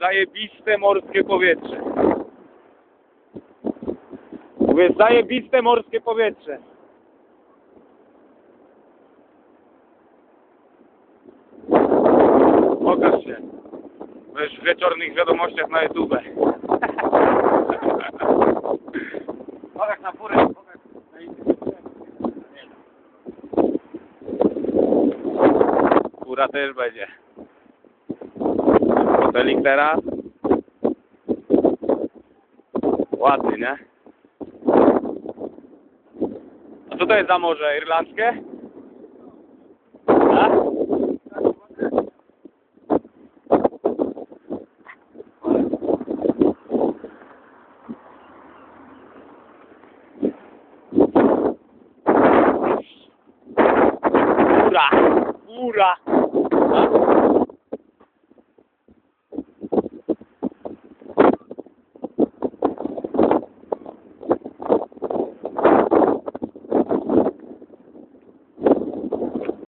zajebiste morskie powietrze. Mówię, zajebiste morskie powietrze. Pokaż się. W wieczornych wiadomościach na YouTube. Pokaż na furę. Pokaż na YouTube. Fura też będzie. Stolik teraz. Ładny, nie? A co to jest za morze? Irlandzkie? A? Ura! Ura!